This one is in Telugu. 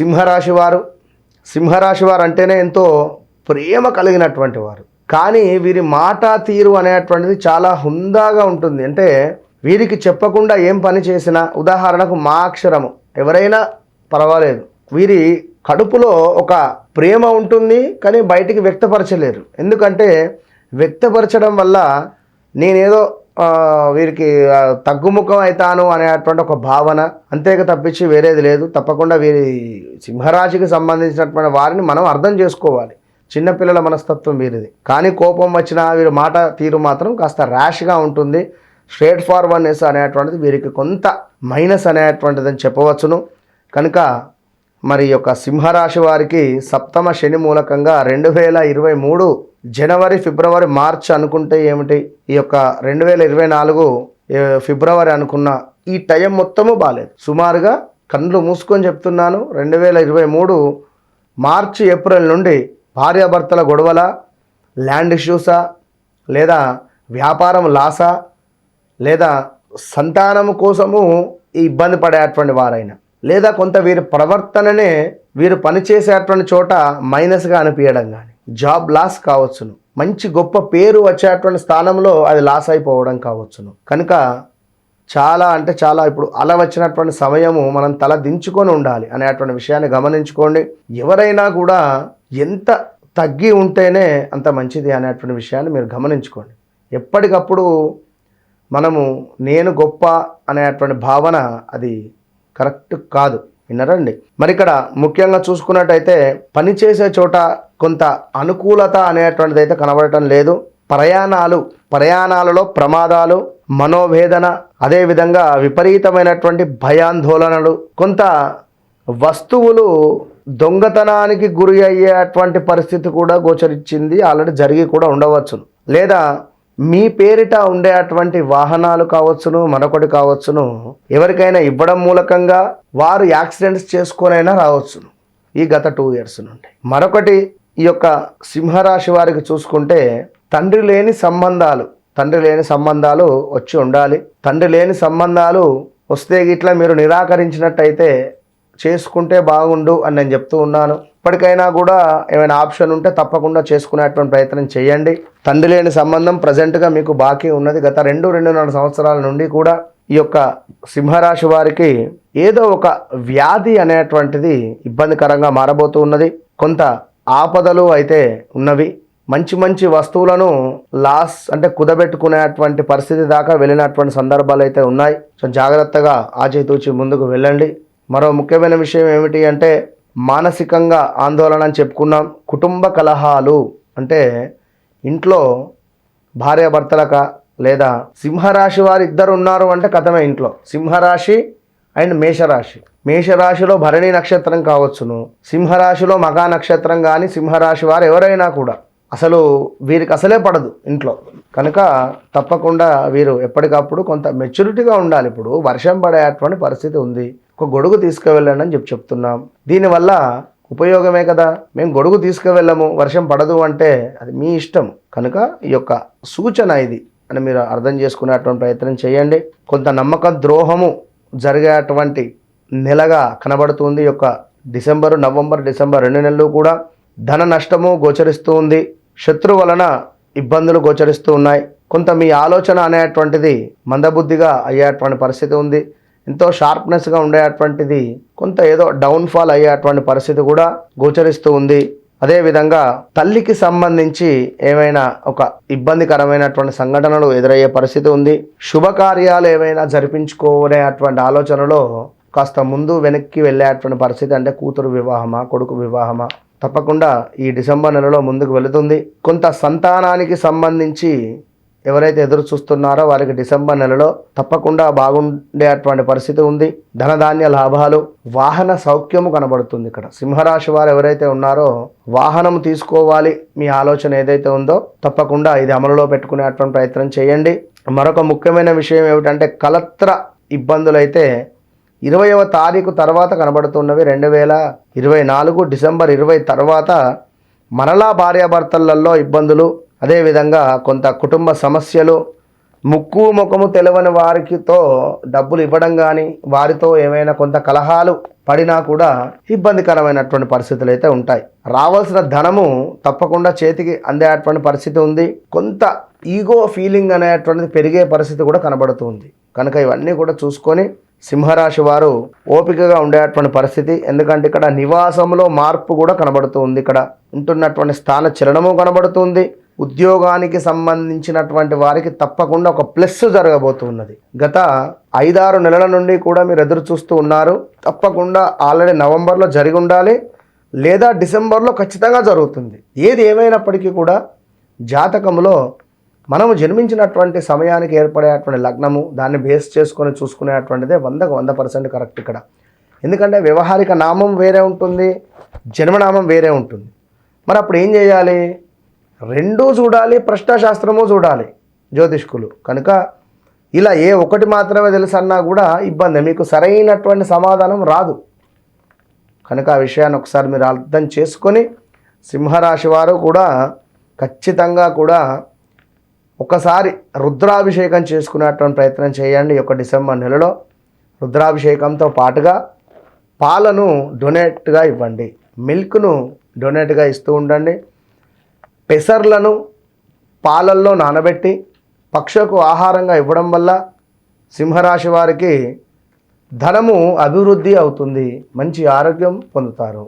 సింహరాశి వారు. సింహరాశి వారు అంటేనే ఎంతో ప్రేమ కలిగినటువంటి వారు. కానీ వీరి మాట తీరు అనేటువంటిది చాలా హుందాగా ఉంటుంది. అంటే వీరికి చెప్పకుండా ఏం పని చేసినా ఉదాహరణకు మా అక్షరము ఎవరైనా పర్వాలేదు. వీరి కడుపులో ఒక ప్రేమ ఉంటుంది కానీ బయటికి వ్యక్తపరచలేరు. ఎందుకంటే వ్యక్తపరచడం వల్ల నేనేదో వీరికి తగ్గుముఖం అవుతాను అనేటువంటి ఒక భావన అంతేగా తప్పించి వేరేది లేదు. తప్పకుండా వీరి సింహరాశికి సంబంధించినటువంటి వారిని మనం అర్థం చేసుకోవాలి. చిన్నపిల్లల మనస్తత్వం వీరిది. కానీ కోపం వచ్చినా వీరి మాట తీరు మాత్రం కాస్త ర్యాష్గా ఉంటుంది. స్ట్రేట్ ఫార్వర్డ్నెస్ అనేటువంటిది వీరికి కొంత మైనస్ అనేటువంటిదని అని చెప్పవచ్చును. కనుక మరి యొక్క సింహరాశి వారికి సప్తమ శని మూలకంగా రెండు వేల ఇరవై మూడు జనవరి ఫిబ్రవరి మార్చ్ అనుకుంటే ఏమిటి? ఈ యొక్క రెండు వేల ఇరవై నాలుగు ఫిబ్రవరి అనుకున్న ఈ టైం మొత్తము బాగాలేదు సుమారుగా కళ్ళు మూసుకొని చెప్తున్నాను రెండు వేల ఇరవై మూడు మార్చి ఏప్రిల్ నుండి భార్యాభర్తల గొడవల ల్యాండ్ ఇష్యూసా లేదా వ్యాపారం లాసా లేదా సంతానము కోసము ఈ ఇబ్బంది పడేటువంటి వారైనా. లేదా కొంత వీరి ప్రవర్తననే వీరు పనిచేసేటువంటి చోట మైనస్గా అనిపించడం కానీ జాబ్ లాస్ కావచ్చును. మంచి గొప్ప పేరు వచ్చేటువంటి స్థానంలో అది లాస్ అయిపోవడం కావచ్చును. కనుక చాలా అంటే చాలా ఇప్పుడు అలా వచ్చినటువంటి సమయము మనం తల దించుకొని ఉండాలి అనేటువంటి విషయాన్ని గమనించుకోండి. ఎవరైనా కూడా ఎంత తగ్గి ఉంటేనే అంత మంచిది అనేటువంటి విషయాన్ని మీరు గమనించుకోండి. ఎప్పటికప్పుడు మనము నేను గొప్ప అనేటువంటి భావన అది కరెక్ట్ కాదు. విన్నారండి? మరి ఇక్కడ ముఖ్యంగా చూసుకున్నట్టయితే పనిచేసే చోట కొంత అనుకూలత అనేటువంటిది అయితే కనబడటం లేదు. ప్రయాణాలు ప్రయాణాలలో ప్రమాదాలు మనోవేదన అదేవిధంగా విపరీతమైనటువంటి భయాందోళనలు కొంత వస్తువులు దొంగతనానికి గురి అయ్యేటువంటి పరిస్థితి కూడా గోచరించింది ఆల్రెడీ జరిగి కూడా ఉండవచ్చు లేదా మీ పేరిట ఉండే అటువంటి వాహనాలు కావచ్చును మరొకటి కావచ్చును ఎవరికైనా ఇవ్వడం మూలకంగా వారు యాక్సిడెంట్స్ చేసుకొనైనా రావచ్చును ఈ గత టూ ఇయర్స్ నుండి. మరొకటి ఈ యొక్క సింహరాశి వారికి చూసుకుంటే తండ్రి లేని సంబంధాలు తండ్రి లేని సంబంధాలు వచ్చి ఉండాలి. తండ్రి లేని సంబంధాలు వస్తే గిట్లా మీరు నిరాకరించినట్టయితే చేసుకుంటే బాగుండు అని నేను చెప్తూ ఉన్నాను. ఇప్పటికైనా కూడా ఏమైనా ఆప్షన్ ఉంటే తప్పకుండా చేసుకునేటువంటి ప్రయత్నం చేయండి. తండ్రి లేని సంబంధం ప్రజెంట్గా మీకు బాకీ ఉన్నది. గత రెండు రెండున్నర సంవత్సరాల నుండి కూడా ఈ యొక్క సింహరాశి వారికి ఏదో ఒక వ్యాధి అనేటువంటిది ఇబ్బందికరంగా మారబోతూ ఉన్నది. కొంత ఆపదలు అయితే ఉన్నవి. మంచి మంచి వస్తువులను లాస్ అంటే కుదబెట్టుకునేటువంటి పరిస్థితి దాకా వెళ్ళినటువంటి సందర్భాలు అయితే ఉన్నాయి. సో జాగ్రత్తగా ఆచితూచి ముందుకు వెళ్ళండి. మరో ముఖ్యమైన విషయం ఏమిటి అంటే మానసికంగా ఆందోళన అని చెప్పుకున్నాం. కుటుంబ కలహాలు అంటే ఇంట్లో భార్యాభర్తలక లేదా సింహరాశి వారు ఇద్దరు ఉన్నారు అంటే కథమే ఇంట్లో. సింహరాశి అండ్ మేషరాశి. మేషరాశిలో భరణి నక్షత్రం కావచ్చును. సింహరాశిలో మగా నక్షత్రం కానీ సింహరాశి వారు ఎవరైనా కూడా అసలు వీరికి అసలే పడదు ఇంట్లో. కనుక తప్పకుండా వీరు ఎప్పటికప్పుడు కొంత మెచ్యూరిటీగా ఉండాలి. ఇప్పుడు వర్షం పడేటువంటి పరిస్థితి ఉంది. ఒక గొడుగు తీసుకువెళ్ళండి అని చెప్పి చెప్తున్నాం. దీనివల్ల ఉపయోగమే కదా? మేము గొడుగు తీసుకువెళ్ళము వర్షం పడదు అంటే అది మీ ఇష్టం. కనుక ఈ యొక్క సూచన ఇది అని మీరు అర్థం చేసుకునేటువంటి ప్రయత్నం చేయండి. కొంత నమ్మక ద్రోహము జరిగేటువంటి నెలగా కనబడుతుంది యొక్క డిసెంబరు నవంబర్ డిసెంబర్ రెండు నెలలు కూడా. ధన నష్టము గోచరిస్తూ ఉంది. శత్రు వలన ఇబ్బందులు గోచరిస్తూ ఉన్నాయి. కొంత మీ ఆలోచన అనేటువంటిది మందబుద్ధిగా అయ్యేటువంటి పరిస్థితి ఉంది. ఎంతో షార్ప్నెస్గా ఉండేటువంటిది కొంత ఏదో డౌన్ఫాల్ అయ్యేటువంటి పరిస్థితి కూడా గోచరిస్తూ ఉంది. అదేవిధంగా తల్లికి సంబంధించి ఏమైనా ఒక ఇబ్బందికరమైనటువంటి సంఘటనలు ఎదురయ్యే పరిస్థితి ఉంది. శుభకార్యాలు ఏమైనా జరిపించుకోనేటువంటి ఆలోచనలో కాస్త ముందు వెనక్కి వెళ్ళేటువంటి పరిస్థితి అంటే కూతురు వివాహమా కొడుకు వివాహమా తప్పకుండా ఈ డిసెంబర్ నెలలో ముందుకు వెళుతుంది. కొంత సంతానానికి సంబంధించి ఎవరైతే ఎదురు చూస్తున్నారో వారికి డిసెంబర్ నెలలో తప్పకుండా బాగుండేటువంటి పరిస్థితి ఉంది. ధనధాన్య లాభాలు వాహన సౌఖ్యము కనబడుతుంది ఇక్కడ. సింహరాశి వారు ఎవరైతే ఉన్నారో వాహనం తీసుకోవాలి మీ ఆలోచన ఏదైతే ఉందో తప్పకుండా ఇది అమలులో పెట్టుకునేటువంటి ప్రయత్నం చేయండి. మరొక ముఖ్యమైన విషయం ఏమిటంటే కలత్ర ఇబ్బందులైతే ఇరవయవ తారీఖు తర్వాత కనబడుతున్నవి. రెండు వేల ఇరవై నాలుగు డిసెంబర్ ఇరవై తర్వాత మరలా భార్యాభర్తలలో ఇబ్బందులు అదేవిధంగా కొంత కుటుంబ సమస్యలు ముక్కు ముఖము తెలవని వారికితో డబ్బులు ఇవ్వడం కానీ వారితో ఏమైనా కొంత కలహాలు పడినా కూడా ఇబ్బందికరమైనటువంటి పరిస్థితులు అయితే ఉంటాయి. రావాల్సిన ధనము తప్పకుండా చేతికి అందేటువంటి పరిస్థితి ఉంది. కొంత ఈగో ఫీలింగ్ అనేటువంటిది పెరిగే పరిస్థితి కూడా కనబడుతుంది కనుక ఇవన్నీ కూడా చూసుకొని సింహరాశి వారు ఓపికగా ఉండేటువంటి పరిస్థితి. ఎందుకంటే ఇక్కడ నివాసంలో మార్పు కూడా కనబడుతుంది ఇక్కడ ఉంటున్నటువంటి స్థాన చలనము కనబడుతుంది ఉద్యోగానికి సంబంధించినటువంటి వారికి తప్పకుండా ఒక ప్లస్ జరగబోతున్నది. గత ఐదారు నెలల నుండి కూడా మీరు ఎదురు చూస్తూ ఉన్నారు. తప్పకుండా ఆల్రెడీ నవంబర్లో జరిగి ఉండాలి. లేదా డిసెంబర్లో ఖచ్చితంగా జరుగుతుంది. ఏది ఏమైనప్పటికీ కూడా జాతకంలో మనము జన్మించినటువంటి సమయానికి ఏర్పడేటువంటి లగ్నము దాన్ని బేస్ చేసుకొని చూసుకునేటువంటిదే వందకు వంద పర్సెంట్ కరెక్ట్ ఇక్కడ. ఎందుకంటే వ్యవహారిక నామం వేరే ఉంటుంది జన్మనామం వేరే ఉంటుంది. మరి అప్పుడు ఏం చేయాలి? రెండూ చూడాలి ప్రశ్నశాస్త్రము చూడాలి జ్యోతిష్కులు. కనుక ఇలా ఏ ఒకటి మాత్రమే తెలుసు అన్నా కూడా ఇబ్బంది. మీకు సరైనటువంటి సమాధానం రాదు. కనుక ఆ విషయాన్ని ఒకసారి మీరు అర్థం చేసుకొని సింహరాశి వారు కూడా ఖచ్చితంగా కూడా ఒకసారి రుద్రాభిషేకం చేసుకునేటువంటి ప్రయత్నం చేయండి. ఈ యొక్క డిసెంబర్ నెలలో రుద్రాభిషేకంతో పాటుగా పాలను డొనేట్గా ఇవ్వండి. మిల్క్ను డొనేట్గా ఇస్తూ ఉండండి. పెసర్లను పాలల్లో నానబెట్టి పక్షకు ఆహారంగా ఇవ్వడం వల్ల సింహరాశి వారికి ధనము అభివృద్ధి అవుతుంది. మంచి ఆరోగ్యం పొందుతారు.